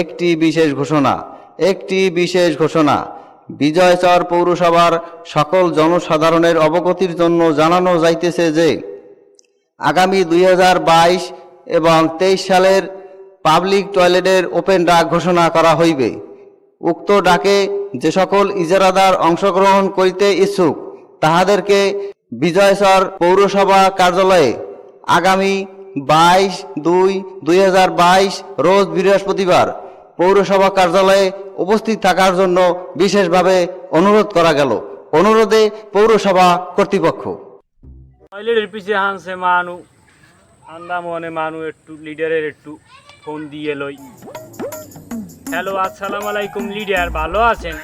একটি বিশেষ ঘোষণা, একটি বিশেষ ঘোষণা। বিজয়চর পৌরসভার সকল জনসাধারণের অবগতির জন্য জানানো যাইতেছে যে, আগামী দুই হাজার বাইশ এবং তেইশ সালের পাবলিক টয়লেটের ওপেন ডাক ঘোষণা করা হইবে। উক্ত ডাকে যে সকল ইজারাদার অংশগ্রহণ করিতে ইচ্ছুক, তাহাদেরকে বিজয়চর পৌরসভা কার্যালয়ে আগামী বাইশ দুই দুই হাজার বাইশ, রোজ বৃহস্পতিবার পৌরসভা কার্যালয়ে উপস্থিত থাকার জন্য বিশেষভাবে অনুরোধ করা গেল। অনুরোধে পৌরসভা কর্তৃপক্ষ। টয়লেটের পিছিয়ে হানছে মানু, আন্দা মনে মানু একটু, লিডারের একটু ফোন দিয়ে লই। হ্যালো, আসসালামু আলাইকুম, লিডার, ভালো আছেন?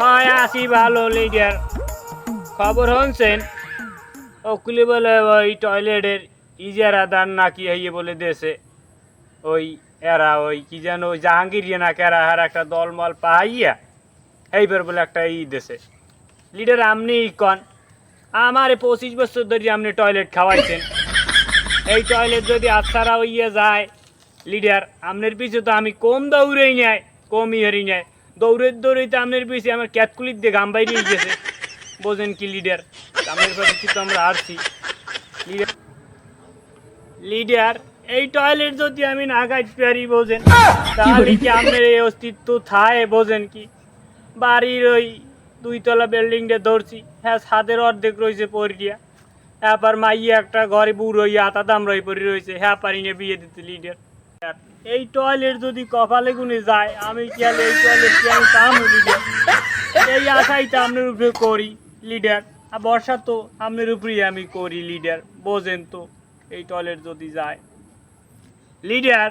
হয়, আছি ভালো, লিডার। খবর হনছেন ওকুলি বলে ওই টয়লেটের ইজারা দান নাকি হইয়ে বলে দেশে ওই এরা ওই কি যেন ওই জাহাঙ্গীর না কেরা হার একটা দলমল পাহাইয়া এইবার বলে একটা ই দেশে লিডার আপনি কন, আমার পঁচিশ বছর ধরে আপনি টয়লেট খাওয়াইছেন। এই টয়লেট যদি আচ্ছারা হইয়া যায়, লিডার আপনার পিছু তো আমি কম দৌড়েই নেয়, কমই হারি নেয়। দৌড়ে দৌড়েই তো আপনার পিছিয়ে আমার ক্যাতকুলির দিয়ে গাম বাইরে গেছে। বোঝেন কি, লিডার? আপনার কাছে কিন্তু আমরা হারছি লিডার লিডার এই টয়লেট যদি আমি না গাইতে পারি বোঝেন তাহলে কি আপনার এই অস্তিত্ব থায় বোঝেন কি? বাড়ির ওই দুইতলা বিল্ডিংটা ধরছি হ্যাঁ ছাদের অর্ধেক রয়েছে পরিয়া হ্যাঁ মাইয়া একটা ঘরে বুড়ো ইয়া আতা দাম রয়ে পড়ে রয়েছে হ্যাঁ পারি না বিয়ে দিতে লিডার। এই টয়লেট যদি কপালে গুনে যায় আমি কি আর এই টয়লেট কি আমি কাম লিডার? এই আশাই তো আপনার উপরে করি লিডার আর বর্ষা তো আপনার উপরেই আমি করি লিডার বোঝেন তো। এই টয়লেট যদি যায়। লিডার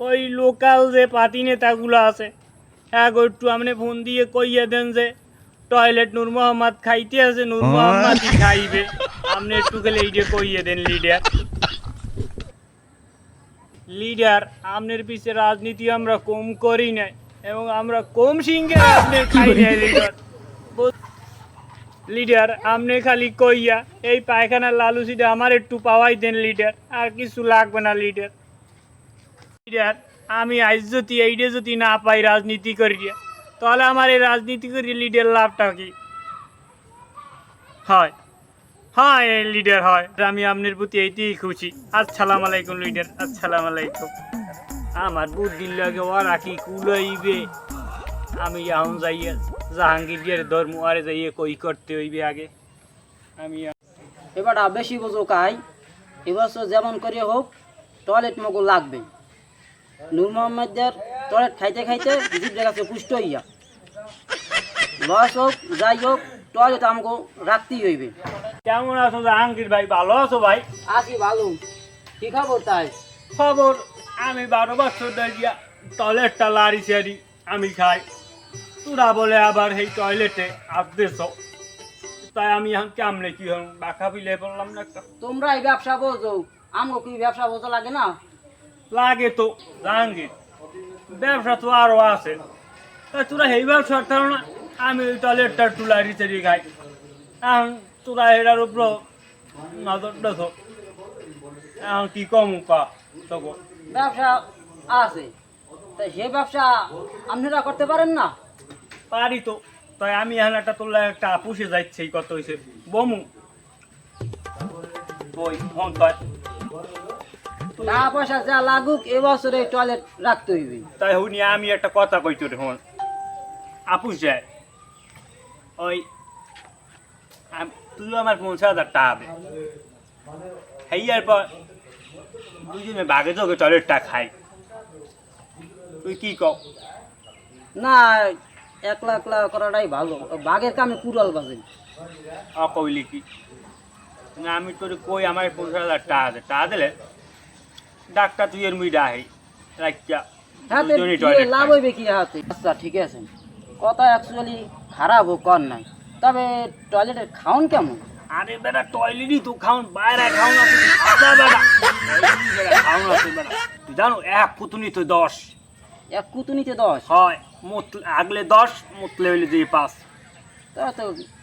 ওই লোকাল যে পাতি নেতাগুলো আছে হ্যাঁ একটু আপনি ফোন দিয়ে কইয়া দেন যে টয়লেট নূর মোহাম্মদ খাইতে আছে নূর মোহাম্মদই খাইবে। আপনি একটু গেলে এইটা কইয়ে দেন লিডার লিডার আপনার পিছে রাজনীতি আমরা কম করি নাই এবং আমরা কম সিংহে আপনার খাই লিডার লিডার আপনি খালি কইয়া, এই পায়খানার লালু সিডা আমার একটু পাওয়াই দেন লিডার, আর কিছু লাগবে না লিডার। লিডার, আমি আজ যদি এইটা যদি না পাই রাজনীতি করিয়া, তাহলে আমার এই রাজনীতি করি লিডার লাভটা কি? হয়। হ্যাঁ এই লিডার হয়। আমি আপনার প্রতি এইটাই খুশি। আসসালাম আলাইকুম, লিডার। আসসালাম আলাইকুম। আমার বুদ্ধির লাগে ওরা কি কুলাইবে আমি এখন যাইয়া জাহাঙ্গীর ধর্ম আরে যাইয়ে কই করতে হইবে আগে? আমি এবারটা বেশি বোঝো কাই এবছর যেমন করে হোক টয়লেট মগো লাগবে। নূর মোহাম্মদের টয়লেট খাইতে খাইতে জিভ কাছে পুষ্ট হইয়া। লস হোক যাই হোক টয়লেট আমাকে রাখতেই হইবে। কেমন আছো জাহাঙ্গীর ভাই? ভালো আছো ভাই? আসি ভালো। কি খবর তাই? খবর আমি বারো বছর ধরিয়া টয়লেটটা লারি সারি আমি খাই। তোরা বলে আবার সেই টয়লেটে আসতেছ তাই আমি এখন কেমনে কি হন বাঁকা বিলে বললাম না একটা। তোমরা এই ব্যবসা বোঝো আমাকে কি ব্যবসা বোঝো লাগে না? লাগে তো জাহাঙ্গীর ব্যবসা তো আরও আছে। তাই তোরা এই ব্যবসা করো না আমি ওই টয়লেটটা একটু লারি সারি খাই। এখন তোরা এটার উপর নজর দেখো এখন কি কম কা তখন ব্যবসা আছে। তাই সেই ব্যবসা আপনারা করতে পারেন না? পারি তো। তাই আমি এখন একটা তোলা একটা পুষে যাচ্ছে এই কত হয়েছে বমু। হন টাকা পয়সা যা লাগুক এবছরে টয়লেট রাখতে হইবে। তাই হুনি আমি একটা কথা কইতো রে হন আপুস যায় ওই তুই আমার পঞ্চাশ হাজার টাকা হেয়ার পর দুজনে বাঘে যোগে টয়লেটটা খাই। তুই কি কও? না একলা একলা করাটাই ভালো। বাঘের কামে কুড়াল বাজে। অ কইলি কি? না আমি তোর কই আমার পঞ্চাশ হাজার টাকা দে। টাকা দিলে ডাক্তার তুই এর মুই ডাহি হাতে লাভ হইবে কি হাতে? আচ্ছা ঠিক আছে। কথা অ্যাকচুয়ালি খারাপ হোক কর নাই। তবে টয়লেটের খাওন কেমন? আরে বেটা টয়লেটই তো খাউন বাইরে খাউন বেটা। খাউন বেটা। তুই জানো এক পুতুনি তো দশ। এক কুতুনিতে দশ? হয়। মুত আগলে দশ মুতলে হইলে দিয়ে পাঁচ। তারা তো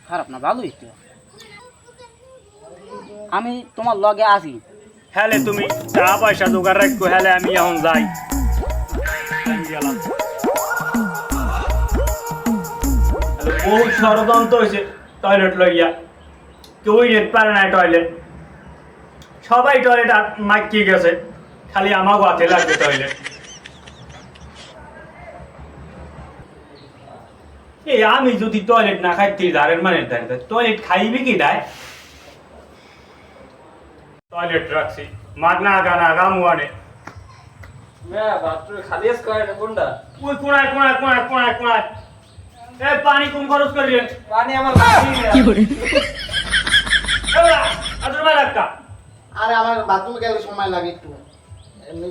খারাপ না ভালোই তো। আমি তোমার লগে আসি হ্যালে তুমি টাকা পয়সা জোগাড় রাখো হ্যালে আমি এখন যাই। আমি গেলাম তাহলে বহু ষড়যন্ত্র হয়েছে টয়লেট লইয়া কেউই যেতে পারে না টয়লেট সবাই টয়লেট মাইকিয়ে গেছে? খালি আমাকে হাতে লাগবে টয়লেট এই আমি যদি টয়লেট না খাইতে ধারের মানে টয়লেট খাইবে কি দেয় টয়লেট রাখছি। মাগনা গানা গামুয়ানে পানি কম খরচ করিলেন পানি আমার একটা আরে আমার বাথরুমে গেলে সময় লাগে একটু। এমনি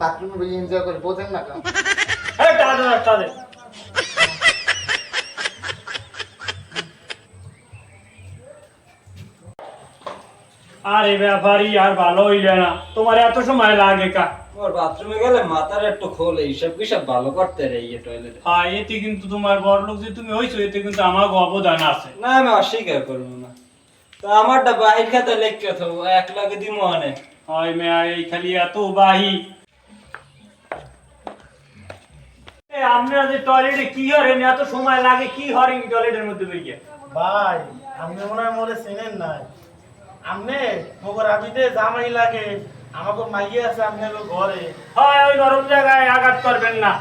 বাথরুমে এনজয় করে বোঝেন না দাদা আরে ব্যাপারই আর ভালো হইলে না। তোমার এত সময় লাগে কা? ওর বাথরুমে গেলে মাথার একটু খোল এইসব কি সব ভালো করতে রে ইয়ে টয়লেটে হ্যাঁ এতে কিন্তু তোমার বড় লোক যে তুমি হইছো এতে কিন্তু আমার অবদান আছে। না আমি অস্বীকার করব না। তো আমারটা খাতা লেখকে তো এক লাগে দিমো অনেক হয় মেয়া এই খালি এত বাহি। আপনারা যে টয়লেটে কি হরেন এত সময় লাগে কি হরেন টয়লেটের মধ্যে বেরিয়ে ভাই আপনি মনে হয় মোরে চেনেন নাই। আমনে মোগর আবিতে জামাই লাগে আমাকে মাইয়ে আছে আপনার ঘরে। হয় ওই নরম জায়গায় আঘাত করবেন না।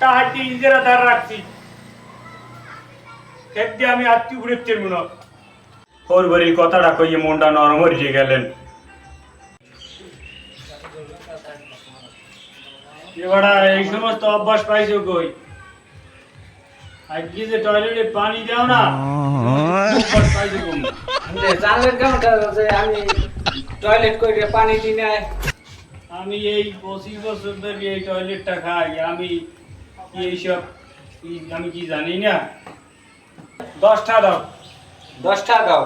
তাহাতে ইজেরা ধার রাখছি। খেপ আমি আত্মীয় ঘুরেছি মনে ওর বাড়ি কথাটা কইয়ে মনটা নরম হরিয়ে গেলেন। এবারা এই সমস্ত অভ্যাস পাইছো কই? আজকে যে টয়লেটে পানি দাও না অভ্যাস পাইছো কই? জানলেন কেমনটা যে আমি টয়লেট করে পানি দিই না আমি এই পঁচিশ বছর ধরে এই টয়লেটটা খাই। আমি এইসব আমি কি জানি না। দশটা দাও। দশটা দাও।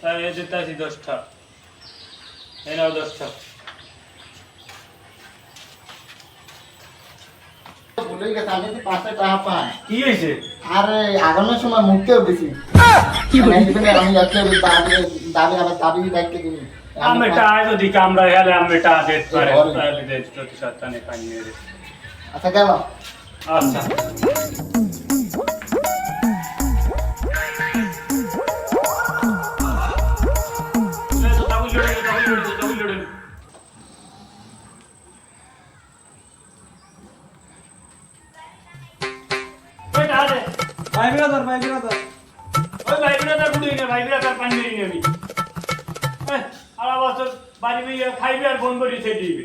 তাই যেতে আছি দশটা। এই নাও দশটা। ভুলেই গেছে আমি পাঁচটা টাকা পাই। কি হয়েছে? আরে আগানোর সময় মুখতেও দিছি আচ্ছা গেল আচ্ছা এই তো তাগুল লড়ে, তাগুল লড়ে, তাগুল লড়ে। ওই টাকা দে। ভাই বিরাদার ভাই বিরাদার ওই ভাই বিরাদার বুড়ি নে, ভাই বিরাদার পানি মেরে আর বছর বাড়ি খাইবি আর ফোন বড়ি সে দিবি।